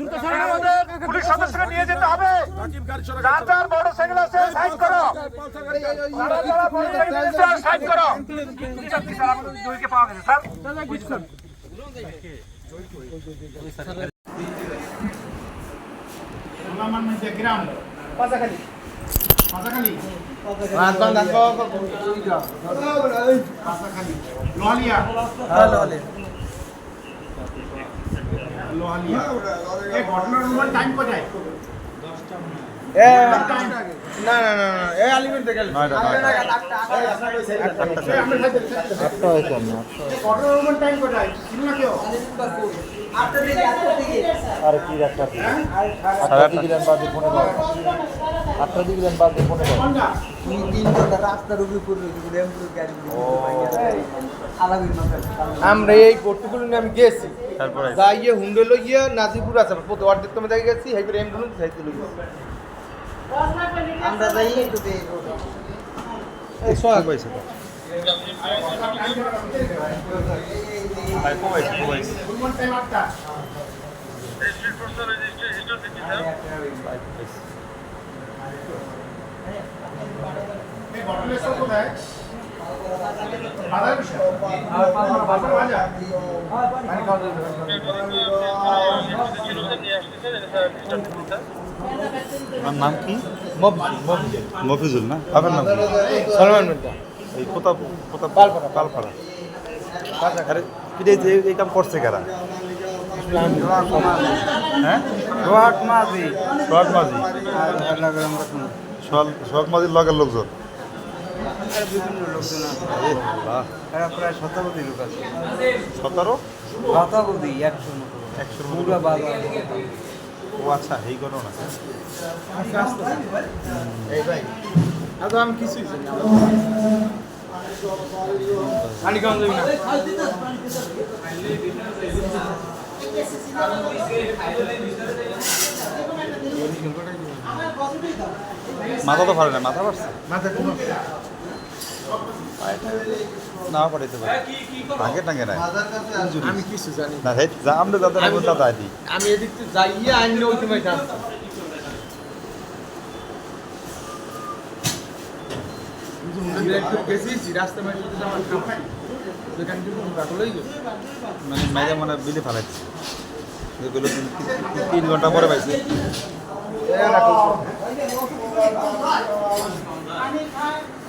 দ্রুত আমাদের পুলিশ সদস্যকে নিয়ে যেতে হবে। যার যার মোটর সাইকেল আছে সাইড করো। যারা যারা মোটর সাইকেল আছে সাইড করো। স্যার, আমাদের পাওয়া গেছে স্যার কোথায় এই ঘটনার অনুমান টাইম কোথায়? আর কি একটা সাড়ে আটটা দিলেন বাদে ফোনে আটটা দিলেন বাদে ফোনে আমরা এই কর্তৃগুলো নিয়ে আমি গেছি তারপরে? যাইয়ে হুন্ডে লইয়ে নাজিপুর আছে প্রতি অর্ধেক তুমি দেখে গেছি হেবার অ্যাম্বুলেন্স যাইতে লইয়ে আমরা যাই একটু ঘটনাস্থল কোথায় বাজার বিষয় বাজার বাজার পানি খাওয়া যাবে আপনার নাম কি? মফিজ মফিজ মফিজুল না? আপনার নাম সলমান মির্জা। এই কোথা কোথা পালপাড়া। পালপাড়া আরে এটা এই এই কাম করছে কারা? হ্যাঁ? রোহাট মাঝি। সোহাগ মাঝি। সোহাগ সোহাগ মাঝির লগের লোকজন। বিভিন্ন লোকজন আছে। এ আল্লাহ। এরা প্রায় শতাব্দী লোক আছে। সতেরো? শতাব্দী একশো মতো। একশোর পুরো মতো বাজার ও আচ্ছা এই ঘটনা এই ভাই আদৌ আমি কিছুই জানি মাথা তো পারে না মাথা পারছে মাথা না পাঠাইতে পারে। ভাঙে টাঙ্গে নাই। আমি কিছু জানি না। না হেই যা আমরা যাদের নেব তা দায় দিই। আমি এদিক থেকে যাইয়ে ওই মানে মাইরে মানে বিলে ফেলাইছে। এগুলো তিন- তিন- তিন ঘণ্টা পরে পাইছে।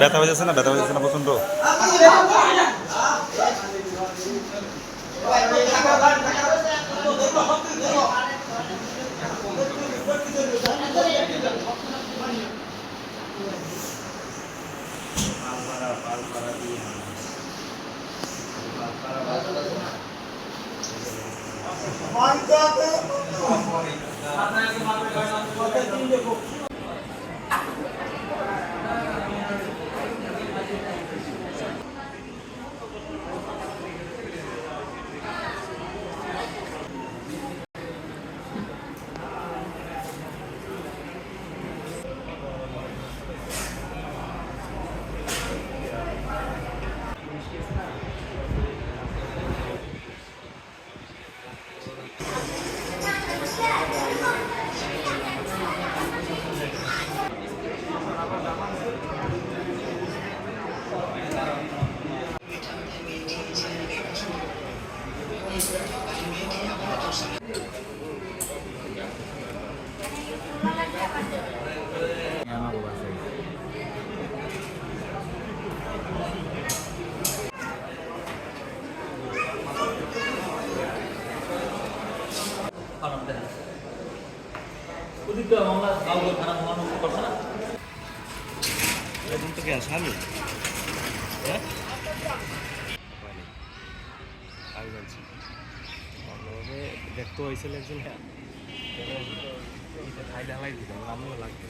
ব্যথা হয়ে যাচ্ছে না ব্যথা হয়ে যাচ্ছে না প্রচন্ড আপনাকে মাত্র Kau tidak mau nggak? Kau buat anak-anak untuk persenan? Ya, bentuk yang sami. Ya? দেখতে হয়েছিল একজন খাই ঢালাই দিতাম আমিও লাগবে